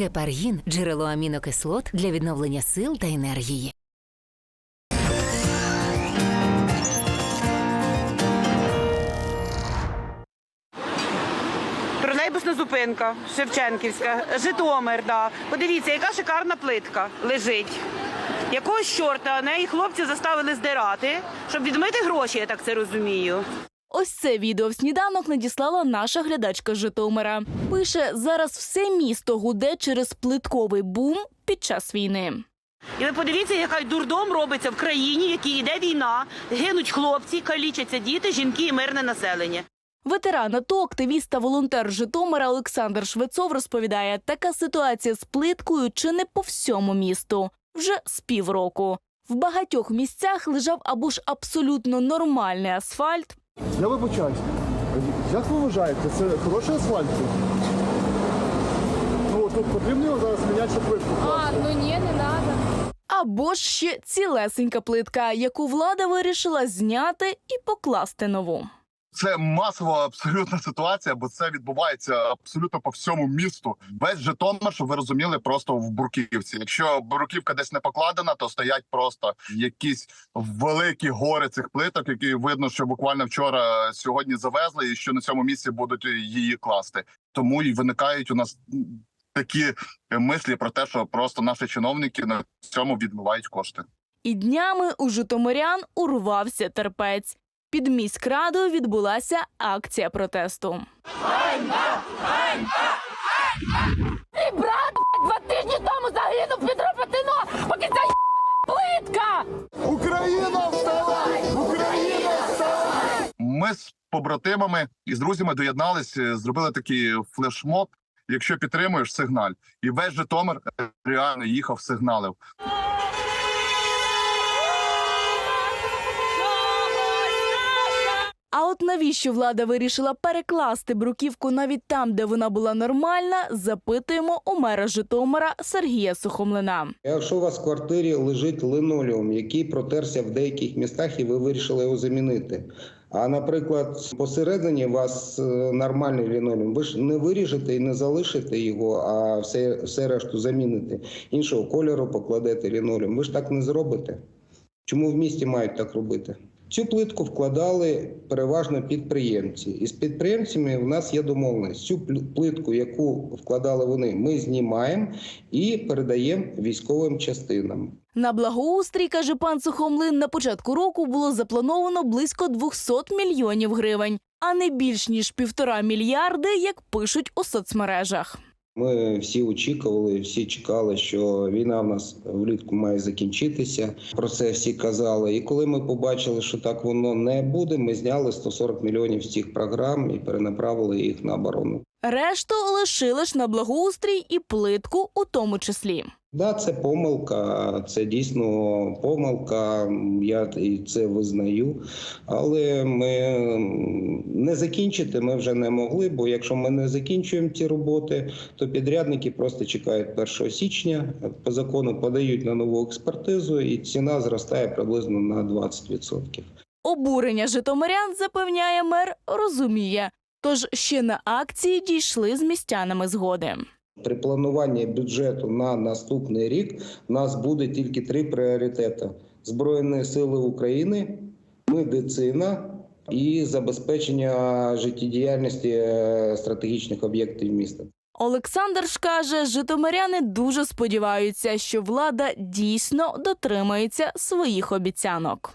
Гепаргін джерело амінокислот для відновлення сил та енергії. Тролейбусна зупинка, Шевченківська, Житомир, да. Подивіться, яка шикарна плитка лежить. Якогось чорта неї хлопці заставили здирати, щоб відмити гроші, я так це розумію. Ось це відео в сніданок надіслала наша глядачка з Житомира. Пише, зараз все місто гуде через плитковий бум під час війни. І ви подивіться, яка дурдом робиться в країні, в якій йде війна, гинуть хлопці, калічаться діти, жінки і мирне населення. Ветеран АТО, активіст та волонтер Житомира Олександр Швецов розповідає, така ситуація з плиткою чи не по всьому місту вже з півроку. В багатьох місцях лежав або ж абсолютно нормальний асфальт, Я вибачаюсь. Як ви вважаєте, це хороший асфальт? тут? Ну тут потрібно його зараз міняти щоб плитку. А, ну ні, не треба. або ж ще цілесенька плитка, яку влада вирішила зняти і покласти нову. Це масова абсолютна ситуація, бо це відбувається абсолютно по всьому місту. Весь Житомир, щоб ви розуміли, просто в бурківці. Якщо бурківка десь не покладена, то стоять просто якісь великі гори цих плиток, які видно, що буквально вчора сьогодні завезли, і що на цьому місці будуть її класти. Тому і виникають у нас такі мислі про те, що просто наші чиновники на цьому відмивають кошти. І днями у Житомирян урвався терпець. Під міськрадою відбулася акція протесту. Мій брат два тижні тому загинув під Ропотино, поки ця плитка. Україна вставай! Україна вставай! Ми з побратимами і з друзями доєднались, е, зробили такий флешмоб. Якщо підтримуєш, сигналь. І весь Житомир е, реально їхав, сигналив. От навіщо влада вирішила перекласти бруківку навіть там, де вона була нормальна, запитуємо у мера Житомира Сергія Сухомлина. Якщо у вас в квартирі лежить линолеум, який протерся в деяких містах, і ви вирішили його замінити. А наприклад, посередині у вас е, нормальний лінолеум, ви ж не виріжете і не залишите його, а все, все решту заміните. Іншого кольору покладете лінолеум. Ви ж так не зробите. Чому в місті мають так робити? Цю плитку вкладали переважно підприємці, і з підприємцями в нас є домовленість. Цю плитку, яку вкладали вони, ми знімаємо і передаємо військовим частинам. На благоустрій, каже пан Сухомлин, на початку року було заплановано близько 200 мільйонів гривень, а не більш ніж півтора мільярди, як пишуть у соцмережах. Ми всі очікували, всі чекали, що війна в нас влітку має закінчитися. Про це всі казали. І коли ми побачили, що так воно не буде, ми зняли 140 мільйонів з цих програм і перенаправили їх на оборону. Решту лишили ж на благоустрій і плитку у тому числі. Да, це помилка, це дійсно помилка. Я і це визнаю. Але ми не закінчити ми вже не могли. Бо якщо ми не закінчуємо ці роботи, то підрядники просто чекають 1 січня. По закону подають на нову експертизу, і ціна зростає приблизно на 20%. Обурення житомирян, запевняє мер, розуміє. Тож ще на акції дійшли з містянами згоди. При плануванні бюджету на наступний рік у нас буде тільки три пріоритети: Збройні сили України, медицина і забезпечення життєдіяльності е, стратегічних об'єктів міста. Олександр ж каже, житомиряни дуже сподіваються, що влада дійсно дотримається своїх обіцянок.